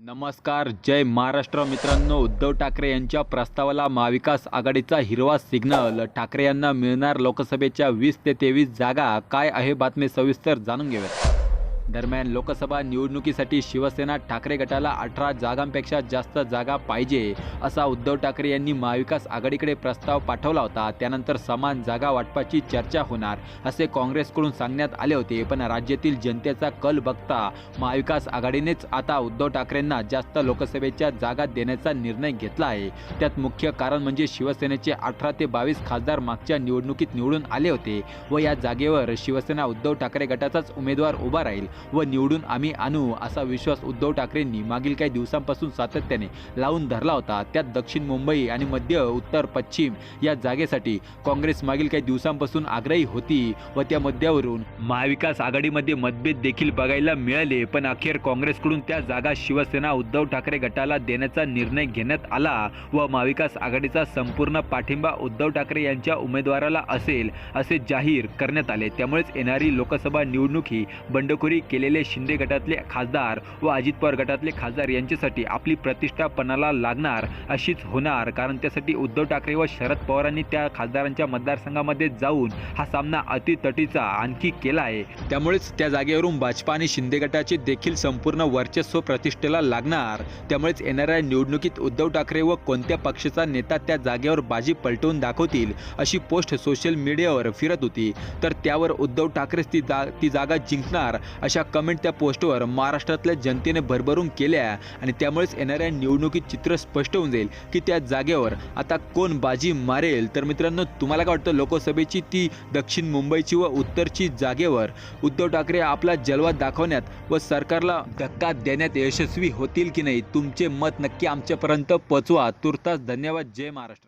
नमस्कार जय महाराष्ट्र मित्रांनो. उद्धव ठाकरे यांच्या प्रस्तावाला महाविकास आघाडीचा हिरवा सिग्नल. ठाकरे यांना मिळणार लोकसभेच्या वीस ते तेवीस जागा. काय आहे बातमी सविस्तर जाणून घेऊया दरम्यान लोकसभा निवडणुकीसाठी शिवसेना ठाकरे गटाला अठरा जागांपेक्षा जास्त जागा पाहिजे असा उद्धव ठाकरे यांनी महाविकास आघाडीकडे प्रस्ताव पाठवला होता. त्यानंतर समान जागा वाटपाची चर्चा होणार असे काँग्रेसकडून सांगण्यात आले होते. पण राज्यातील जनतेचा कल बघता महाविकास आघाडीनेच आता उद्धव ठाकरेंना जास्त लोकसभेच्या जागा देण्याचा निर्णय घेतला आहे. त्यात मुख्य कारण म्हणजे शिवसेनेचे अठरा ते बावीस खासदार मागच्या निवडणुकीत निवडून आले होते व या जागेवर शिवसेना उद्धव ठाकरे गटाचाच उमेदवार उभा राहील. व निवडून आम्ही आणू असा विश्वास उद्धव ठाकरेंनी मागील काही दिवसांपासून सातत्याने लावून धरला होता. त्यात दक्षिण मुंबई आणि मध्य उत्तर पश्चिम या जागेसाठी काँग्रेस मागील काही दिवसांपासून आग्रही होती व त्या मुद्द्यावरून महाविकास आघाडीमध्ये मतभेद देखील बघायला मिळाले. पण अखेर काँग्रेसकडून त्या जागा शिवसेना उद्धव ठाकरे गटाला देण्याचा निर्णय घेण्यात आला व महाविकास आघाडीचा संपूर्ण पाठिंबा उद्धव ठाकरे यांच्या उमेदवाराला असेल असे जाहीर करण्यात आले. त्यामुळेच येणारी लोकसभा निवडणूक ही बंडखोरी केलेले शिंदे गटातले खासदार व अजित पवार गटातले खासदार यांच्यासाठी आपली प्रतिष्ठा पणाला लागणार अशीच होणार. कारण त्यासाठी उद्धव ठाकरे व शरद पवारांनी त्या खासदारांच्या मतदारसंघामध्ये जाऊन हा सामना अतितटीचा आणखी केला आहे त्यामुळेच त्या जागेवरून भाजपा आणि शिंदे गटाचे देखील संपूर्ण वर्चस्व प्रतिष्ठेला लागणार. त्यामुळेच येणाऱ्या निवडणुकीत उद्धव ठाकरे व कोणत्या पक्षाचा नेता त्या जागेवर बाजी पलटवून दाखवतील अशी पोस्ट सोशल मीडियावर फिरत होती. तर त्यावर उद्धव ठाकरेच ती जा ती जागा जिंकणार अशा कमेंट त्या पोस्टवर महाराष्ट्रातल्या जनतेने भरभरून केल्या आणि त्यामुळेच येणाऱ्या निवडणुकीत चित्र स्पष्ट होऊन जाईल की त्या जागेवर आता कोण बाजी मारेल? तर मित्रांनो तुम्हाला काय वाटतं? लोकसभेची ती दक्षिण मुंबईची व उत्तरची जागेवर उद्धव ठाकरे आपला जलवा दाखवण्यात व सरकारला धक्का देण्यात यशस्वी होतील की नाही? तुमचे मत नक्की आमच्यापर्यंत पोचवा तुर्तास धन्यवाद. जय महाराष्ट्र.